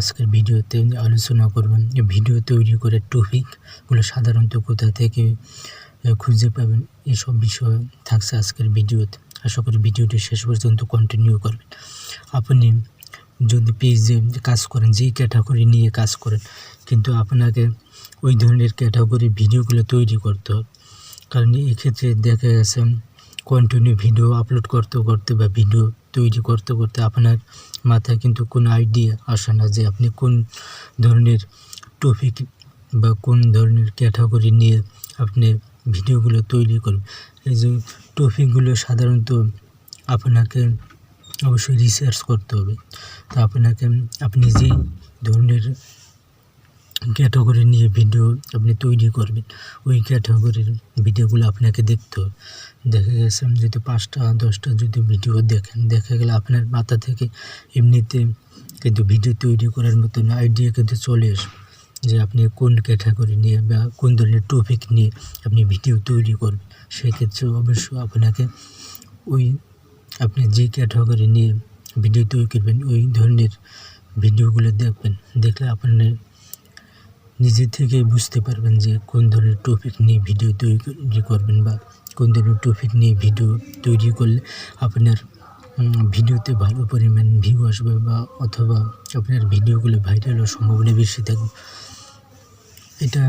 আজকের ভিডিওতে আলোচনা করবেন ভিডিও তৈরি করে টপিকগুলো সাধারণত কোথা থেকে খুঁজে পাবেন, এসব বিষয় থাকছে আজকের ভিডিওতে। আশা করি ভিডিওটি শেষ পর্যন্ত কন্টিনিউ করবেন। আপনি যদি পেজে কাজ করেন, যেই ক্যাটাগরি নিয়ে কাজ করেন, কিন্তু আপনাকে ওই ধরনের ক্যাটাগরি ভিডিওগুলো তৈরি করতে হবে। কারণ এক্ষেত্রে দেখা গেছে কন্টিনিউ ভিডিও আপলোড করতে করতে বা ভিডিও তৈরি করতে করতে আপনার মাথায় কিন্তু কোনো আইডিয়া আসে না যে আপনি কোন ধরনের টপিক বা কোন ধরনের ক্যাটাগরি নিয়ে আপনি ভিডিওগুলো তৈরি করবেন। এই যে টপিকগুলো সাধারণত আপনাকে অবশ্যই রিসার্চ করতে হবে। তা আপনাকে, আপনি যেই ধরনের ক্যাটাগরি নিয়ে ভিডিও আপনি তৈরি করবেন। ওই ক্যাটাগরির ভিডিওগুলো আপনাকে দেখতে হবে। দেখা গেছে যদি পাঁচটা, দশটা যদি ভিডিও দেখেন, দেখা গেলে আপনার মাথা থেকে এমনিতে কিন্তু ভিডিও তৈরি করার মতন আইডিয়া কিন্তু চলে আসবে। যে আপনি কোন ক্যাটাগরি নিয়ে বা কোন ধরনের টপিক নিয়ে আপনি ভিডিও তৈরি করবেন। সেক্ষেত্রে অবশ্যই আপনাকে ওই, আপনি যে ক্যাটাগরি নিয়ে ভিডিও তৈরি করবেন, ওই ধরনের ভিডিওগুলো দেখবেন। দেখলে আপনার নিজে থেকে বুঝতে পারবেন যে কোন ধরনের টপিক নিয়ে ভিডিও তৈরি করবেন বা কোন ধরনের টপিক নিয়ে ভিডিও তৈরি করলে আপনার ভিডিওতে ভালো পরিমাণ ভিউ আসবে বা অথবা আপনার ভিডিওগুলো ভাইরাল হওয়ার সম্ভাবনা বেশি থাকবে। এটা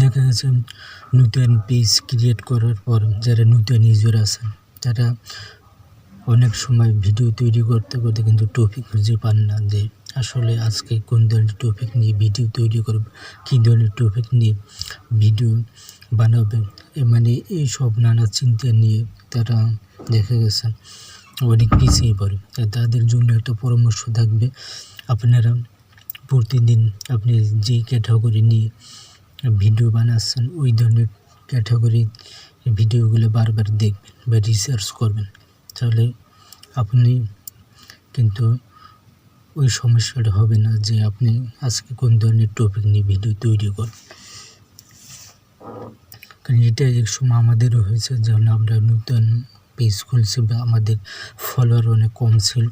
দেখা গেছে নতুন পেজ ক্রিয়েট করার পর যারা নতুন ইউজার আছেন, তারা অনেক সময় ভিডিও তৈরি করতে করতে কিন্তু টপিক খুঁজে পান না যে আসলে আজকে কোন ধরনের টপিক নিয়ে ভিডিও তৈরি করবে, কী ধরনের টপিক নিয়ে ভিডিও বানাবে মানে এই সব নানা চিন্তা নিয়ে তারা দেখা গেছে। অনেক পিছিয়ে পড়ে। তাদের জন্য একটা পরামর্শ থাকবে। আপনারা প্রতিদিন আপনি যেই ক্যাটাগরি নিয়ে ভিডিও বানাচ্ছেন, ওই ধরনের ক্যাটাগরি ভিডিওগুলো বারবার দেখবেন বা রিসার্চ করবেন। তাহলে আপনি কিন্তু ওই সমস্যাটা হবে না যে আপনি আজকে কোন ধরনের টপিক নিয়ে ভিডিও তৈরি করবেন কারণ এটা এক সময় আমাদেরও হয়েছে যখন আমরা নতুন পেজ খুলছি বা আমাদের ফলোয়ার অনেক কম ছিল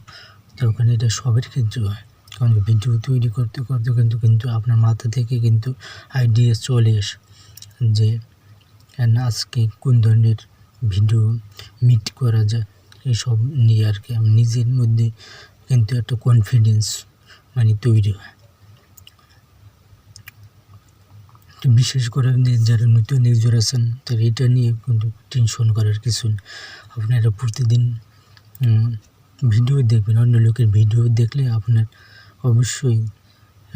তখন এটা সবের ক্ষেত্রে হয়। কারণ ভিডিও তৈরি করতে করতে কিন্তু কিন্তু আপনার মাথা থেকে কিন্তু আইডিয়া চলে আসে যে আজকে কোন ধরনের ভিডিও মিট করা যায়? এসব নিয়ে আর কি আমি নিজের মধ্যে কিন্তু একটা কনফিডেন্স মানে তৈরি হয়। তো বিশেষ করে যে যারা নতুন ইউজার আছেন, তারা এটা নিয়ে কিন্তু টেনশন করার কিছু আপনারা প্রতিদিন ভিডিও দেখবেন, অন্য লোকের ভিডিও দেখলে আপনার অবশ্যই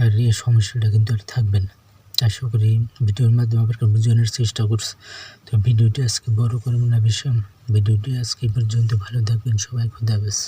আর এই সমস্যাটা কিন্তু আর থাকবে না। আশা করি ভিডিওর মাধ্যমে আপনাকে বোঝানোর চেষ্টা করছি। তো ভিডিওটি আজকে বড় করবেন না বিষয় ভিডিওটি আজকে পর্যন্ত। ভালো থাকবেন, সবাই, খুদা হাফেজ।